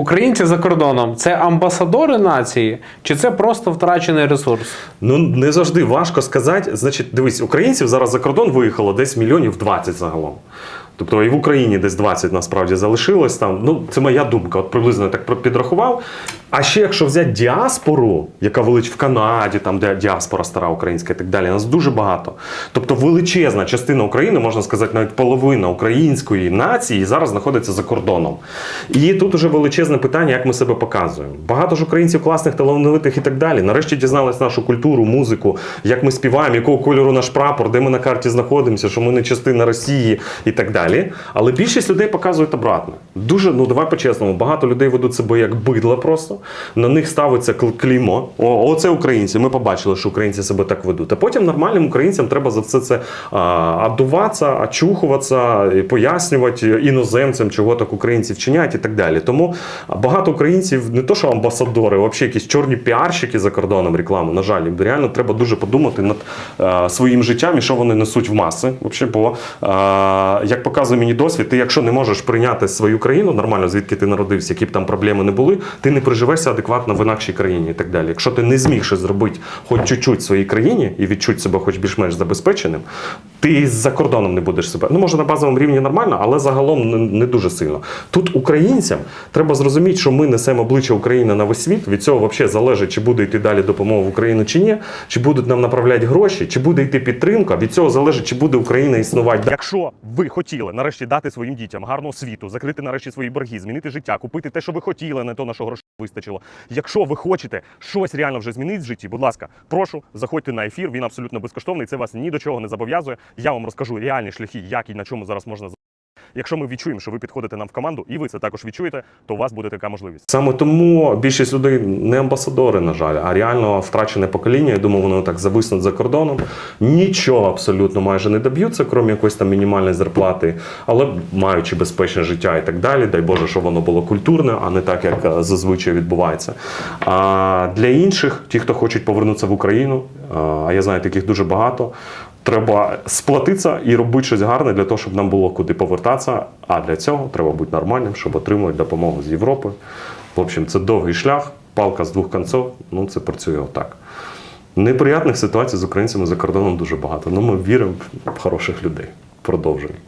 Українці за кордоном це амбасадори нації, чи це просто втрачений ресурс? Ну не завжди важко сказати. Значить, дивись, українців зараз за кордон виїхало десь мільйонів 20 загалом. Тобто і в Україні десь 20 насправді залишилось там. Ну, це моя думка, от приблизно я так підрахував. А ще якщо взяти діаспору, яка велич в Канаді, там де діаспора стара українська і так далі, нас дуже багато. Тобто величезна частина України, можна сказати, навіть половина української нації зараз знаходиться за кордоном. І тут уже величезне питання, як ми себе показуємо. Багато ж українців класних, талановитих і так далі. Нарешті дізнались нашу культуру, музику, як ми співаємо, якого кольору наш прапор, де ми на карті знаходимося, що ми не частина Росії і так далі. Але більшість людей показують обратно. Дуже, ну давай по-чесному, багато людей ведуть себе як бидла просто. На них ставиться кл- клеймо. О, оце українці. Ми побачили, що українці себе так ведуть. А потім нормальним українцям треба за все це а, адуватися, очухуватися, пояснювати іноземцям, чого так українці вчиняють і так далі. Тому багато українців не то, що амбасадори, а взагалі якісь чорні піарщики за кордоном реклами. На жаль, реально треба дуже подумати над е, своїм життям і що вони несуть в маси. Вообще, бо е, як показує мені досвід, ти якщо не можеш прийняти свою країну нормально, звідки ти народився, які б там проблеми не були, ти не приживешся адекватно в інакшій країні і так далі. Якщо ти не зміг щось зробити хоч чуть-чуть в своїй країні і відчути себе хоч більш-менш забезпеченим, ти за кордоном не будеш себе. Ну, може, на базовому рівні нормально, але загалом не, дуже сильно. Тут українцям треба зрозуміти, що ми несемо обличчя України на весь світ. Від цього взагалі залежить, чи буде йти далі допомога в Україну чи ні, чи будуть нам направляти гроші, чи буде йти підтримка. Від цього залежить, чи буде Україна існувати. Якщо ви хотіли нарешті дати своїм дітям гарну освіту, закрити нарешті свої борги, змінити життя, купити те, що ви хотіли, не то на що грошей вистачило. Якщо ви хочете щось реально вже змінити в житті, будь ласка, прошу, заходьте на ефір. Він абсолютно безкоштовний. Це вас ні до чого не зобов'язує. Я вам розкажу реальні шляхи, як і на чому зараз можна Якщо ми відчуємо, що ви підходите нам в команду, і ви це також відчуєте, то у вас буде така можливість. Саме тому більшість людей не амбасадори, на жаль, а реально втрачене покоління. Я думаю, воно так зависнуть за кордоном. Нічого абсолютно майже не доб'ються, крім якоїсь там мінімальної зарплати, але маючи безпечне життя і так далі. Дай Боже, щоб воно було культурне, а не так, як е, зазвичай відбувається. А для інших, ті, хто хочуть повернутися в Україну, е, а я знаю таких дуже багато. Треба сплатитися і робити щось гарне для того, щоб нам було куди повертатися. А для цього треба бути нормальним, щоб отримувати допомогу з Європи. В общем, це довгий шлях, палка з двох концов. Ну це працює отак. Неприятних ситуацій з українцями за кордоном дуже багато. Ну ми віримо в хороших людей. Продовжуємо.